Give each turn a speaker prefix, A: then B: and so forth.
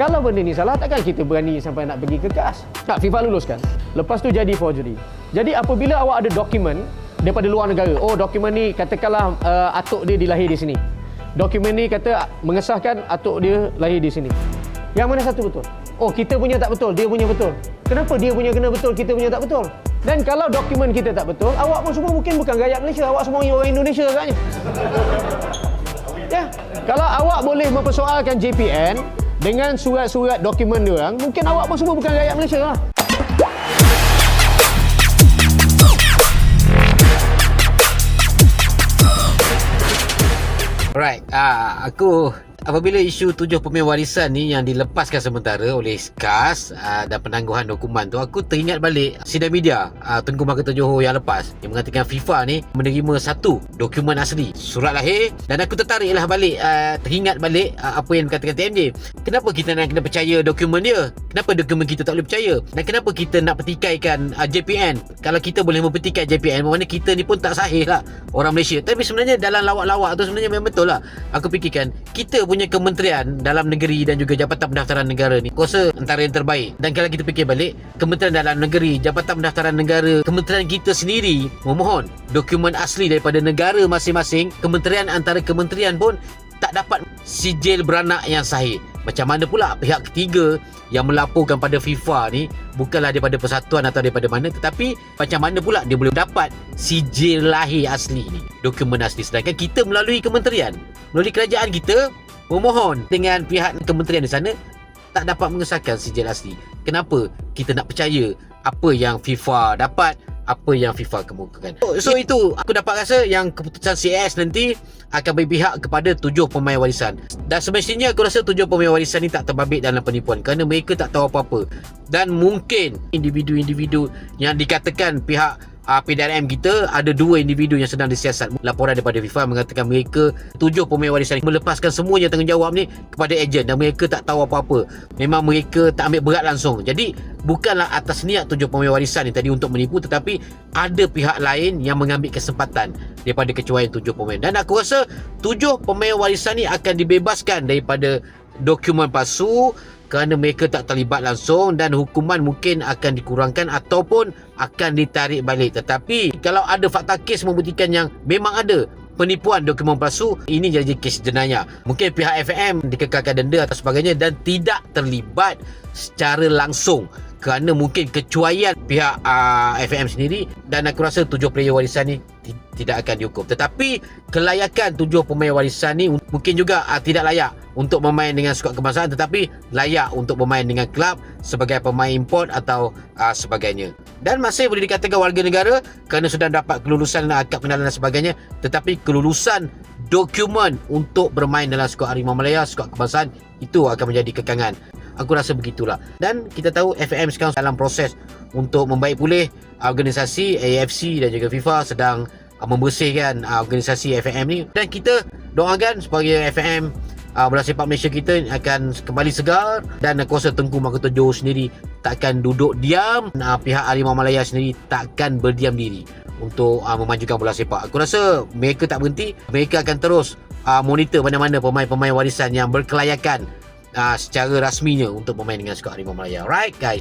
A: Kalau benda ni salah, takkan kita berani sampai nak pergi ke KAS. Tak, FIFA luluskan. Lepas tu jadi forgery. Jadi apabila awak ada dokumen daripada luar negara, oh dokumen ni katakanlah uh, atuk dia dilahir di sini. Dokumen ni kata mengesahkan atuk dia lahir di sini. Yang mana satu betul? Oh, kita punya tak betul, dia punya betul. Kenapa dia punya kena betul, kita punya tak betul? Dan kalau dokumen kita tak betul, awak pun semua mungkin bukan rakyat Malaysia, awak semua orang Indonesia agaknya. Ya, kalau awak boleh mempersoalkan JPN dengan surat-surat dokumen dia orang, mungkin awak pun semua bukan rakyat Malaysia lah.
B: Alright, ah aku apabila isu tujuh pemain warisan ni yang dilepaskan sementara oleh SKAS uh, dan penangguhan dokumen tu aku teringat balik sidang media uh, Tengku Mahkota Johor yang lepas. Yang mengatakan FIFA ni menerima satu dokumen asli surat lahir dan aku tertariklah balik uh, teringat balik uh, apa yang dikatakan TMJ kenapa kita nak kena percaya dokumen dia? Kenapa dokumen kita tak boleh percaya? Dan kenapa kita nak petikaikan uh, JPN kalau kita boleh mempertikai JPN bermakna kita ni pun tak sahih lah orang Malaysia. Tapi sebenarnya dalam lawak-lawak tu sebenarnya memang betul lah. Aku fikirkan kita punya kementerian dalam negeri dan juga Jabatan Pendaftaran Negara ni kuasa antara yang terbaik. Dan kalau kita fikir balik Kementerian Dalam Negeri Jabatan Pendaftaran Negara kementerian kita sendiri memohon dokumen asli daripada negara masing-masing kementerian antara kementerian pun tak dapat sijil beranak yang sahih. Macam mana pula pihak ketiga yang melaporkan pada FIFA ni bukanlah daripada persatuan atau daripada mana tetapi macam mana pula dia boleh dapat sijil lahir asli ni dokumen asli. Sedangkan kita melalui kementerian melalui kerajaan kita memohon dengan pihak kementerian di sana tak dapat mengesahkan sijil asli kenapa kita nak percaya apa yang FIFA dapat apa yang FIFA kemukakan. So, so itu aku dapat rasa yang keputusan CAS nanti akan berpihak kepada tujuh pemain warisan. Dan semestinya aku rasa tujuh pemain warisan ni tak terbabit dalam penipuan kerana mereka tak tahu apa-apa. Dan mungkin individu-individu yang dikatakan pihak uh, PDRM kita ada dua individu yang sedang disiasat. Laporan daripada FIFA mengatakan mereka tujuh pemain warisan melepaskan semuanya tanggungjawab ni kepada ejen dan mereka tak tahu apa-apa. Memang mereka tak ambil berat langsung. Jadi bukanlah atas niat tujuh pemain warisan ni tadi untuk menipu tetapi ada pihak lain yang mengambil kesempatan daripada kecuaian tujuh pemain. Dan aku rasa tujuh pemain warisan ni akan dibebaskan daripada dokumen palsu kerana mereka tak terlibat langsung dan hukuman mungkin akan dikurangkan ataupun akan ditarik balik. Tetapi kalau ada fakta kes membuktikan yang memang ada penipuan dokumen palsu, ini jadi kes jenayah. Mungkin pihak FM dikekalkan denda atau sebagainya dan tidak terlibat secara langsung kerana mungkin kecuaian pihak uh, FM sendiri dan aku rasa tujuh player warisan ni ti- tidak akan dihukum tetapi kelayakan tujuh pemain warisan ni mungkin juga uh, tidak layak untuk bermain dengan skuad kebangsaan tetapi layak untuk bermain dengan klub sebagai pemain import atau uh, sebagainya. Dan masih boleh dikatakan warga negara kerana sudah dapat kelulusan akad pengenalan dan sebagainya tetapi kelulusan dokumen untuk bermain dalam skuad Harimau Malaya skuad kebangsaan itu akan menjadi kekangan. Aku rasa begitulah. Dan kita tahu FAM sekarang dalam proses untuk membaik pulih organisasi AFC dan juga FIFA sedang uh, membersihkan organisasi FAM ni. Dan kita doakan sebagai FAM uh, bola sepak Malaysia kita akan kembali segar dan aku rasa Tengku Mahkota Johor sendiri takkan duduk diam uh, pihak Harimau Malaya sendiri takkan berdiam diri untuk uh, memajukan bola sepak. Aku rasa mereka tak berhenti, mereka akan terus uh, monitor mana-mana pemain-pemain warisan yang berkelayakan uh, secara rasminya untuk bermain dengan skuad Harimau Malaya. Right guys?